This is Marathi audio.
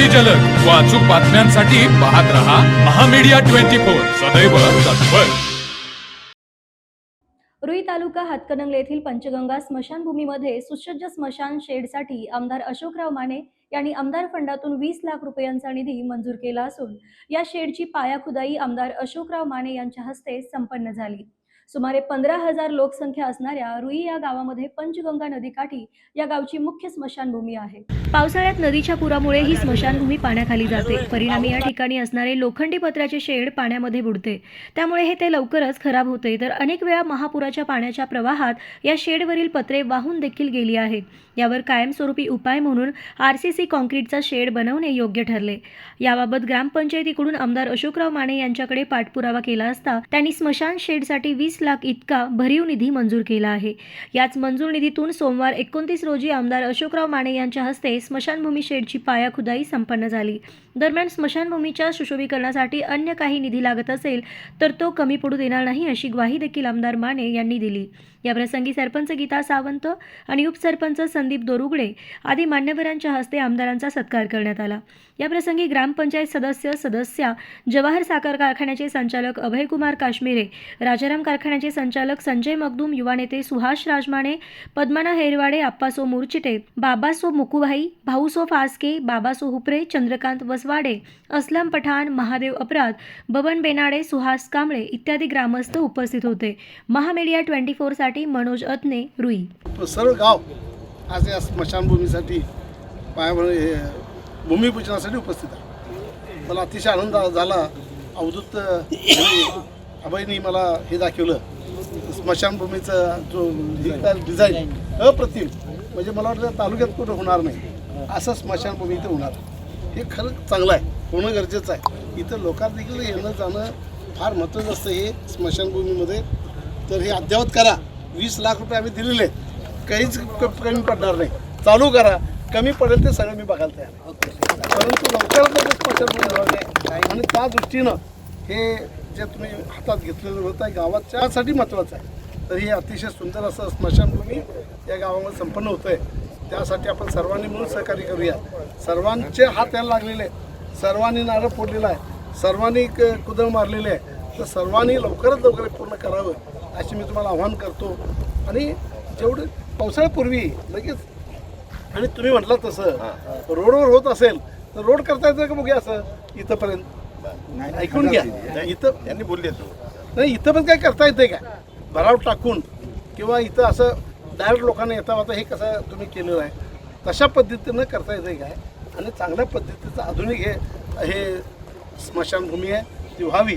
अगदी जलद. व अचूक बातम्यांसाठी पाहत रहा महामीडिया ट्वेंटी फोर. सदैव तत्पर. रुई तालुका हातकणंगले येथील पंचगंगा स्मशानभूमीमध्ये सुसज्ज स्मशान शेडसाठी आमदार अशोकराव माने यांनी आमदार फंडातून वीस लाख रुपयांचा निधी मंजूर केला असून या शेडची पायाखुदाई आमदार अशोकराव माने यांच्या हस्ते संपन्न झाली. सुमारे पंधरा हजार लोकसंख्या असणाऱ्या रुई या गावामध्ये पंचगंगा नदीकाठी या गावची मुख्य स्मशानभूमी आहे. पावसाळ्यात नदीच्या पुरामुळे ही स्मशानभूमी पाण्याखाली जाते. परिणामी या ठिकाणी असणारे लोखंडी पत्र्याचे शेड पाण्यामध्ये बुडते. त्यामुळे हे ते लवकरच खराब होते. तर अनेक वेळा महापुराच्या पाण्याच्या प्रवाहात या शेडवरील पत्रे वाहून देखील गेली आहेत. यावर कायमस्वरूपी उपाय म्हणून आर सी सी कॉन्क्रीटचा शेड बनवणे योग्य ठरले. याबाबत ग्रामपंचायतीकडून आमदार अशोकराव माने यांच्याकडे पाठपुरावा केला असता त्यांनी स्मशान शेडसाठी वीस लाख इतका भरीव निधी मंजूर केला आहे. याच मंजूर निधीतून सोमवार एकोणतीस रोजी आमदार अशोकराव माने यांच्या हस्ते स्मशानभूमी शेडची पायाखुदाई संपन्न झाली. दरम्यान स्मशानभूमीच्या सुशोभीकरणासाठी अन्य काही निधी लागत असेल तर तो कमी पडू देणार नाही अशी ग्वाही देखील आमदार माने यांनी दिली. याप्रसंगी सरपंच गीता सावंत आणि उपसरपंच संदीप दोरुगडे आदी मान्यवरांच्या हस्ते आमदारांचा सत्कार करण्यात आला. याप्रसंगी ग्रामपंचायत सदस्य सदस्या जवाहर साखर कारखान्याचे संचालक अभयकुमार काश्मीरे राजाराम कारखान्याचे संचालक संजय मगदूम युवा नेते सुहास राजमाने पद्मना हेरवाडे आप्पासो मुरचिटे बाबासो मुकुभाई भाऊसो फासके बाबासो हुपरे चंद्रकांत वसवाडे असलम पठाण महादेव अपराध बबन बेनाडे सुहास कांबळे इत्यादी ग्रामस्थ उपस्थित होते. महामेडिया ट्वेंटी फोरसाठी मनोज अतने रुई. सर्व गाव आज या स्मशानभूमीसाठी पायाभर हे भूमिपूजनासाठी उपस्थित आहे मला अतिशय आनंद झाला. अवधूत अभयनी मला हे दाखवलं. स्मशानभूमीचं जो डिझाईन अप्रतिम. म्हणजे मला वाटतं तालुक्यात कुठं होणार नाही. असं स्मशानभूमी इथं होणार. हे खरं चांगलं आहे. होणं गरजेचं आहे. इथं लोकांना देखील येणं जाणं फार महत्त्वाचं असतं हे स्मशानभूमीमध्ये. तर हे अद्ययावत करा. वीस लाख रुपये आम्ही दिलेले आहेत. काहीच कमी पडणार नाही. चालू करा. कमी पडेल ते सगळं मी बघायला तयार परंतु लवकरात लवकर स्मशानभूमी आणि त्या दृष्टीनं हे जे तुम्ही हातात घेतलेलं होतं आहे गावाच्यासाठी महत्त्वाचं आहे. तर हे अतिशय सुंदर असं स्मशानभूमी या गावामध्ये संपन्न होतं आहे त्यासाठी आपण सर्वांनी मिळून सहकार्य करूया. सर्वांचे हात यायला लागलेले सर्वांनी नारळ फोडलेला आहे. सर्वांनी क- कुदळ मारलेले आहे. तर सर्वांनी लवकरात लवकर पूर्ण करावं. अशी मी तुम्हाला आव्हान करतो. आणि जेवढं पावसाळ्यापूर्वी लगेच आणि तुम्ही म्हटलं तसं रोडवर होत असेल तर रोड करता येतं का बघूया असं इथंपर्यंत? ऐकून घ्या. इथं यांनी बोलले तो. नाही इथं पण काय करता येते का? भराव टाकून किंवा इथं असं डायरेक्ट लोकांना येता आता हे कसं तुम्ही केलेलं आहे? तशा पद्धतीनं करता येते काय? आणि चांगल्या पद्धतीचं आधुनिक हे हे स्मशानभूमी आहे ती व्हावी.